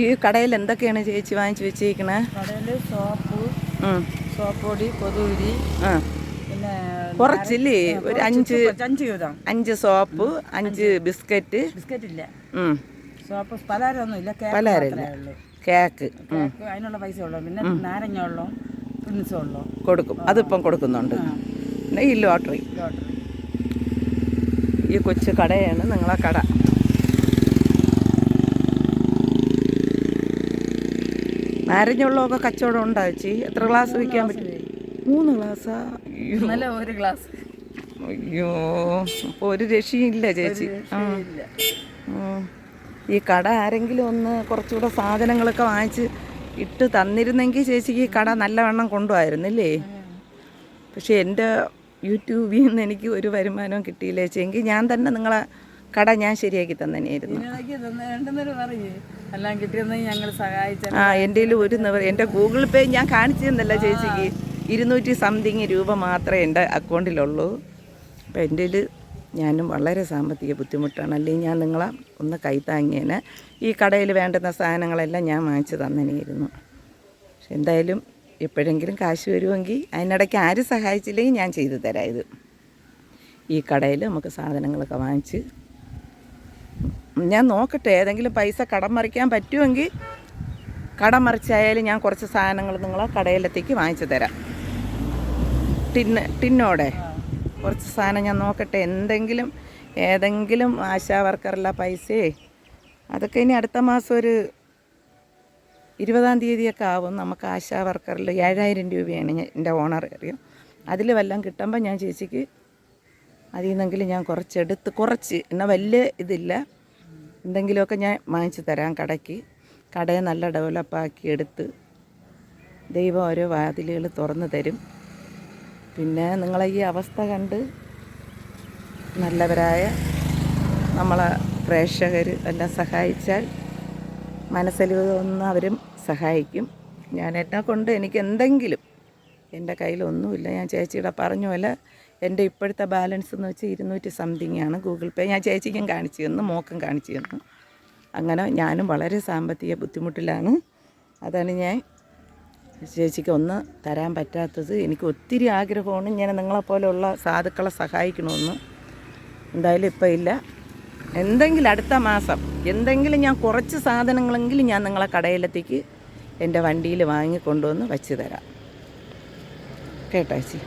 ഈ കടയിൽ എന്തൊക്കെയാണ് ചേച്ചി വാങ്ങിച്ചു വെച്ചേക്കണേ കടയിൽ സോപ്പ് സോപ്പൊടി സോപ്പ് പൊടി കൊതുകുരി പിന്നെ കുറച്ചില്ലേ? ഒരു അഞ്ച് അഞ്ച് അഞ്ച് സോപ്പ് അഞ്ച് ബിസ്ക്കറ്റ്. ബിസ്ക്കറ്റ് ഇല്ല. സോപ്പ് പലഹാരമൊന്നും ഇല്ല. കേക്ക് പലഹാരമില്ല. കേക്ക്. കേക്ക് അതിനുള്ള പൈസ ഉള്ളു. പിന്നെ നാരങ്ങ ഉള്ളു വെള്ളം കൊടുക്കും. അതിപ്പം കൊടുക്കുന്നുണ്ട്. പിന്നെ ഈ ലോട്ടറി. ഈ കൊച്ചു കടയാണ് നിങ്ങളെ കട. നാരഞ്ഞുള്ളതൊക്കെ കച്ചവടം ഉണ്ടാ ചേച്ചി? എത്ര ഗ്ലാസ് വിൽക്കാൻ പറ്റും? മൂന്ന് ഗ്ലാസ്സാ ഇന്നലെ ഒരു ഗ്ലാസ്. അയ്യോ. അപ്പോൾ ഒരു രക്ഷയില്ല ചേച്ചി. ആ. ഇല്ല ചേച്ചി ഈ കട ആരെങ്കിലും ഒന്ന് കുറച്ചുകൂടെ സാധനങ്ങളൊക്കെ വാങ്ങിച്ച് ഇട്ട് തന്നിരുന്നെങ്കിൽ ചേച്ചിക്ക് ഈ കട നല്ലവണ്ണം കൊണ്ടുപോയിരുന്നില്ലേ? പക്ഷേ എന്റെ യൂട്യൂബിൽ നിന്ന് എനിക്ക് ഒരു വരുമാനവും കിട്ടിയില്ല ചേച്ചി. എങ്കിൽ ഞാൻ തന്നെ നിങ്ങളെ കട ഞാൻ ശരിയാക്കി തന്നേനായിരുന്നു സഹായിച്ച ആ എന്റെ ഒരു നിവർ എന്റെ ഗൂഗിൾ പേ ഞാൻ കാണിച്ചു തന്നല്ല ചേച്ചിക്ക്. ഇരുന്നൂറ്റി സംതിങ് രൂപ മാത്രമേ എന്റെ അക്കൗണ്ടിലുള്ളൂ. അപ്പം എന്റെ ഞാനും വളരെ സാമ്പത്തിക ബുദ്ധിമുട്ടാണ്. അല്ലെങ്കിൽ ഞാൻ നിങ്ങളെ ഒന്ന് കൈത്താങ്ങിയേനെ. ഈ കടയിൽ വേണ്ടുന്ന സാധനങ്ങളെല്ലാം ഞാൻ വാങ്ങിച്ചു തന്നേനായിരുന്നു പക്ഷെ എന്തായാലും എപ്പോഴെങ്കിലും കാശ് വരുമെങ്കിൽ അതിനിടയ്ക്ക് ആരും സഹായിച്ചില്ലെങ്കിൽ ഞാൻ ചെയ്തു തരാം ഇത്. ഈ കടയിൽ നമുക്ക് സാധനങ്ങളൊക്കെ വാങ്ങിച്ച് ഞാൻ നോക്കട്ടെ ഏതെങ്കിലും പൈസ കടം മറിക്കാൻ പറ്റുമെങ്കിൽ കടം മറിച്ചായാലും ഞാൻ കുറച്ച് സാധനങ്ങൾ നിങ്ങളെ കടയിലെത്തേക്ക് വാങ്ങിച്ചു തരാം. ടിന്ന് ടിന്നോടെ. കുറച്ച് സാധനം ഞാൻ നോക്കട്ടെ എന്തെങ്കിലും ഏതെങ്കിലും ആശാ വർക്കറുള്ള പൈസയെ അതൊക്കെ ഇനി അടുത്ത മാസം ഒരു ഇരുപതാം തീയതിയൊക്കെ ആവും. നമുക്ക് ആശാ വർക്കറിൽ ഏഴായിരം രൂപയാണ് എന്റെ ഓണർ അറിയാം. അതിൽ വല്ലതും കിട്ടുമ്പോൾ ഞാൻ ചേച്ചിക്ക് അതിൽ നിന്നെങ്കിലും ഞാൻ കുറച്ചെടുത്ത് കുറച്ച് എന്നാൽ വലിയ ഇതില്ല. എന്തെങ്കിലുമൊക്കെ ഞാൻ വാങ്ങിച്ചു തരാം കടയ്ക്ക്. കടയെ നല്ല ഡെവലപ്പാക്കി എടുത്ത് ദൈവം ഓരോ വാതിലുകൾ തുറന്നു തരും. പിന്നെ നിങ്ങളെ ഈ അവസ്ഥ കണ്ട് നല്ലവരായ നമ്മളെ പ്രേക്ഷകർ എല്ലാം സഹായിച്ചാൽ മനസ്സലിവ് അവരും സഹായിക്കും. ഞാൻ എന്നെ കൊണ്ട് എനിക്ക് എന്തെങ്കിലും എന്റെ കയ്യിലൊന്നുമില്ല ഞാൻ ചേച്ചിയുടെ പറഞ്ഞ പോലെ എന്റെ ഇപ്പോഴത്തെ ബാലൻസ് എന്ന് വെച്ചാൽ ഇരുന്നൂറ്റി സംതിങ് ആണ് ഗൂഗിൾ പേ ഞാൻ ചേച്ചിക്കും കാണിച്ചു തന്നു മോക്കും കാണിച്ചു തന്നു. അങ്ങനെ ഞാനും വളരെ സാമ്പത്തിക ബുദ്ധിമുട്ടിലാണ്. അതാണ് ഞാൻ ചേച്ചിക്ക് ഒന്ന് തരാൻ പറ്റാത്തത്. എനിക്ക് ഒത്തിരി ആഗ്രഹമാണ് ഞാൻ നിങ്ങളെപ്പോലെയുള്ള സാധുക്കളെ സഹായിക്കണമെന്ന്. എന്തായാലും ഇപ്പം ഇല്ല. എന്തെങ്കിലും അടുത്ത മാസം എന്തെങ്കിലും ഞാൻ കുറച്ച് സാധനങ്ങളെങ്കിലും ഞാൻ നിങ്ങളെ കടയിലെത്തിക്ക് എന്റെ വണ്ടിയിൽ വാങ്ങിക്കൊണ്ടുവന്ന് വെച്ച് തരാം. കേട്ടോ ചേച്ചി.